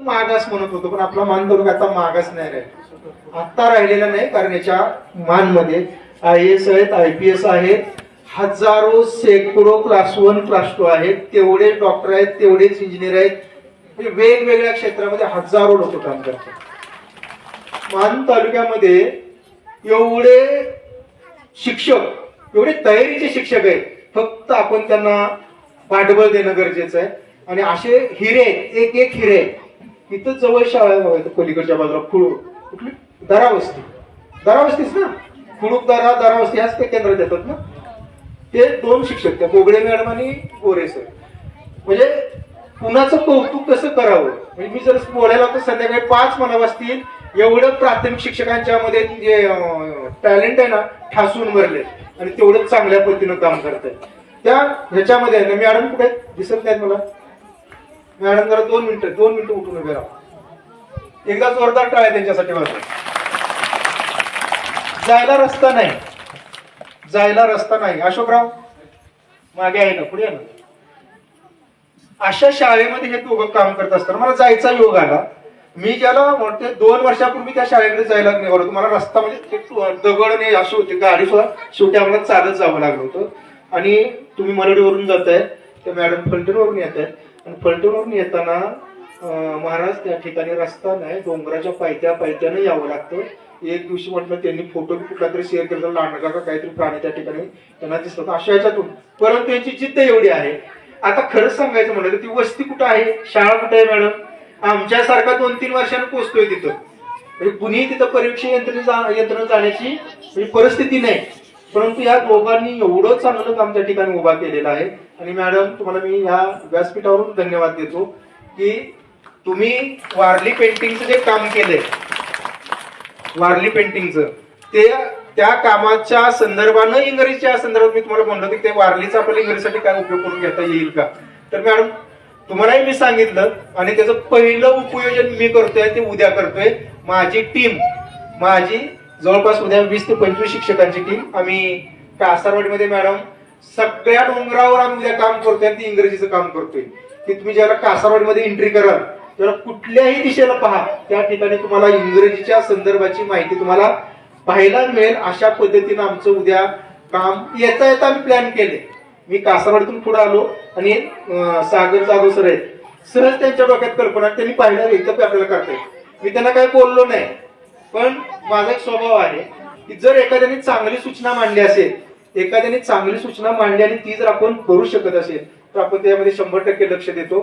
मागास म्हणत होतो पण आपला मान तालुका आता मागास नाही राहिला. आता राहिलेला नाही कारण याच्या मानमध्ये आय एस आहेत आय पी एस आहेत हजारो शेकडो क्लास वन क्लास टू आहेत तेवढे डॉक्टर आहेत तेवढेच इंजिनियर आहेत. म्हणजे वेगवेगळ्या क्षेत्रामध्ये हजारो लोक काम करतात. मान तालुक्यामध्ये एवढे शिक्षक एवढे तयारीचे शिक्षक आहेत. फक्त आपण त्यांना पाठबळ देणं गरजेचं आहे. आणि असे हिरे एक एक हिरे तिथं इथं जवळ शाळा आहे पलीकडच्या बाजूला खुळूक कुठली? दरावस्ती. दरावस्तीच ना? खुळूक दरा दरावस्ती ह्याच ते केंद्रात येतात ना? ते दोन शिक्षक त्या बोगडे मॅडम आणि गोरे सर. म्हणजे कुणाचं कौतुक कसं करावं? म्हणजे मी जर बोलायला तर संध्याकाळी पाच म्हणावं असतील एवढं प्राथमिक शिक्षकांच्या मध्ये जे टॅलेंट आहे ना ठासून भरले आणि तेवढं चांगल्या पद्धतीनं काम करत आहे त्या ह्याच्यामध्ये आहे ना मॅडम कुठे दिसत नाहीत मला. मॅडम जरा दोन मिनिटं दोन मिनिटं उठून उभे राहा. एकदा जोरदार टाळ्या त्यांच्यासाठी वाजवा जायला रस्ता नाही. जायला रस्ता नाही. अशोकराव मागे आहे ना पुढे ना? अशा शाळेमध्ये हे दोघं काम करत असताना मला जायचा योग आला. मी ज्याला म्हणते दोन वर्षापूर्वी त्या शाळेकडे जायला निघालो होतो मला रस्ता म्हणजे दगड नाही अशी होती गाडी सुद्धा शेवटी आम्हाला चालत जावं लागलं होतं. आणि तुम्ही मरडीवरून जाताय त्या मॅडम फलटणवरून येत आहेत आणि फलटणवरून येताना महाराज त्या ठिकाणी रस्ता नाही डोंगराच्या पायथ्या पायथ्यानं यावं लागतं. एक दिवशी म्हटलं त्यांनी फोटो कुठला तरी शेअर केला लांडगा का काहीतरी प्राणी त्या ठिकाणी त्यांना दिसतात अशा ह्याच्यातून. परंतु त्यांची जिद्द एवढी आहे. आता खरंच सांगायचं म्हणलं तर ती वस्ती कुठं आहे? शाळा कुठे आहे मॅडम? आमच्यासारखा दोन तीन वर्षानं पोहोचतोय तिथं. म्हणजे कुणीही तिथं परीक्षा यंत्रणा जा- यंत्रणा जाण्याची म्हणजे परिस्थिती नाही. परंतु या दोघांनी एवढं चांगलं काम त्या ठिकाणी उभा केलेलं आहे. आणि मॅडम तुम्हाला मी या व्यासपीठावरून धन्यवाद देतो की तुम्ही वारली पेंटिंगचं जे काम केलंय वारली पेंटिंगचं ते त्या कामाच्या संदर्भानं इंग्रजीच्या संदर्भात मी तुम्हाला म्हणलं की ते वारलीचा आपल्याला इंग्रजीसाठी काय उपयोग करून घेता येईल का? तर मॅडम तुम्हालाही मी सांगितलं आणि त्याचं पहिलं उपयोजन मी करतोय ते उद्या करतोय. माझी टीम माझी जवळपास उद्या वीस ते पंचवीस शिक्षकांची टीम आम्ही कासारवाडीमध्ये मॅडम सगळ्या डोंगरावर आम्ही उद्या काम करतोय आणि इंग्रजीचं काम करतोय. की तुम्ही ज्याला कासारवाडीमध्ये एंट्री कराल त्याला कुठल्याही दिशेला पहा. त्या ठिकाणी तुम्हाला इंग्रजीच्या संदर्भाची माहिती तुम्हाला पाहायला मिळेल. अशा पद्धतीनं आमचं उद्या काम येता येता आम्ही प्लॅन केले. मी कासारवाडीतून पुढे आलो आणि सागर जाधव सर आहेत. सहज त्यांच्या डोक्यात कल्पना त्यांनी पाहिलं एकदम आपल्याला करता मी त्यांना काही बोललो नाही. पण माझा एक स्वभाव आहे की जर एखाद्याने चांगली सूचना मांडली असेल एखाद्याने चांगली सूचना मांडली आणि ती जर आपण करू शकत असेल तर आपण त्यामध्ये शंभर टक्के लक्ष देतो.